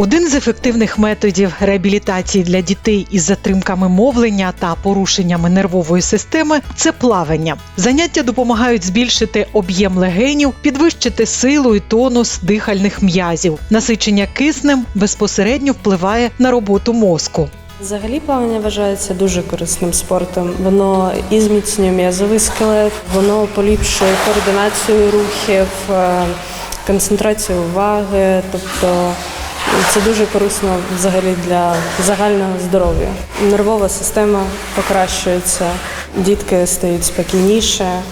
Один з ефективних методів реабілітації для дітей із затримками мовлення та порушеннями нервової системи це плавання. Заняття допомагають збільшити об'єм легенів, підвищити силу і тонус дихальних м'язів. Насичення киснем безпосередньо впливає на роботу мозку. Взагалі плавання вважається дуже корисним спортом. Воно і зміцнює м'язовий скелет, воно поліпшує координацію рухів, е, концентрацію уваги. Тобто це дуже корисно взагалі для загального здоров'я. Нервова система покращується, дітки стають спокійніше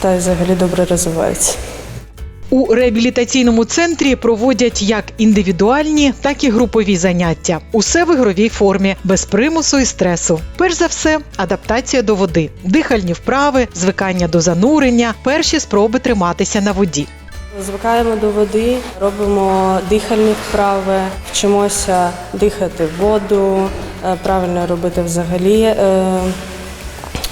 та й взагалі добре розвиваються. У реабілітаційному центрі проводять як індивідуальні, так і групові заняття. Усе в ігровій формі, без примусу і стресу. Перш за все, адаптація до води, дихальні вправи, звикання до занурення, перші спроби триматися на воді. Звикаємо до води, робимо дихальні вправи, вчимося дихати воду, е, правильно робити взагалі е,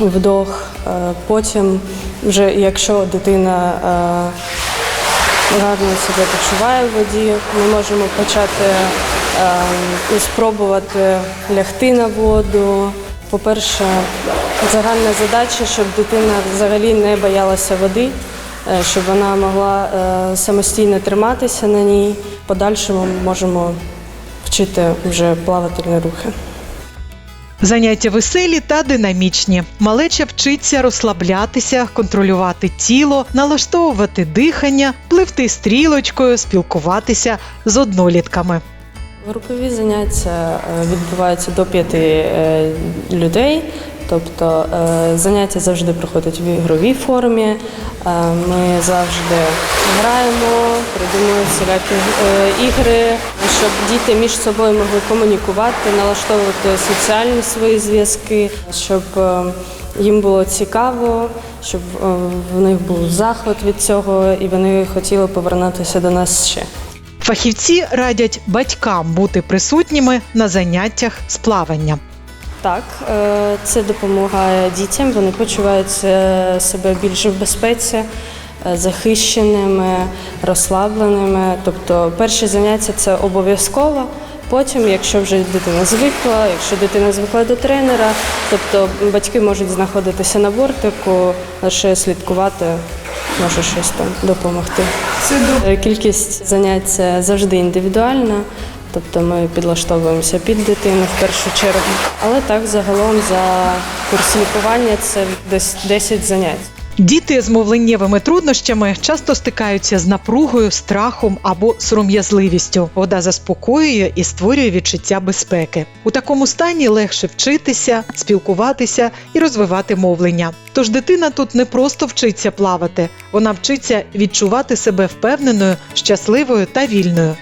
вдох. Е, Потім, вже якщо дитина гарно себе почуває в воді, ми можемо почати спробувати лягти на воду. По-перше, загальна задача, щоб дитина взагалі не боялася води, щоб вона могла е, самостійно триматися на ній. Подальшому можемо вчити вже плавательні рухи. Заняття веселі та динамічні. Малеча вчиться розслаблятися, контролювати тіло, налаштовувати дихання, пливти стрілочкою, спілкуватися з однолітками. Групові заняття е, відбуваються до п'яти е, людей. Тобто е, заняття завжди проходять в ігровій формі. Е, Ми завжди граємо, придумуємо всілякі е, ігри, щоб діти між собою могли комунікувати, налаштовувати соціальні свої зв'язки, щоб їм було цікаво, щоб в них був захват від цього, і вони хотіли повернутися до нас ще. Фахівці радять батькам бути присутніми на заняттях з плавання. Так, е, це допомагає дітям. Вони почувають е, себе більше в безпеці, е, захищеними, розслабленими. Тобто перші заняття це обов'язково. Потім, якщо вже дитина звикла, якщо дитина звикла до тренера, тобто батьки можуть знаходитися на бортику, лише слідкувати, може щось там допомогти. Кількість занять завжди індивідуальна. Тобто ми підлаштовуємося під дитину в першу чергу. Але так загалом за курс лікування це десь 10 занять. Діти з мовленнєвими труднощами часто стикаються з напругою, страхом або сором'язливістю. Вода заспокоює і створює відчуття безпеки. У такому стані легше вчитися, спілкуватися і розвивати мовлення. Тож дитина тут не просто вчиться плавати, вона вчиться відчувати себе впевненою, щасливою та вільною.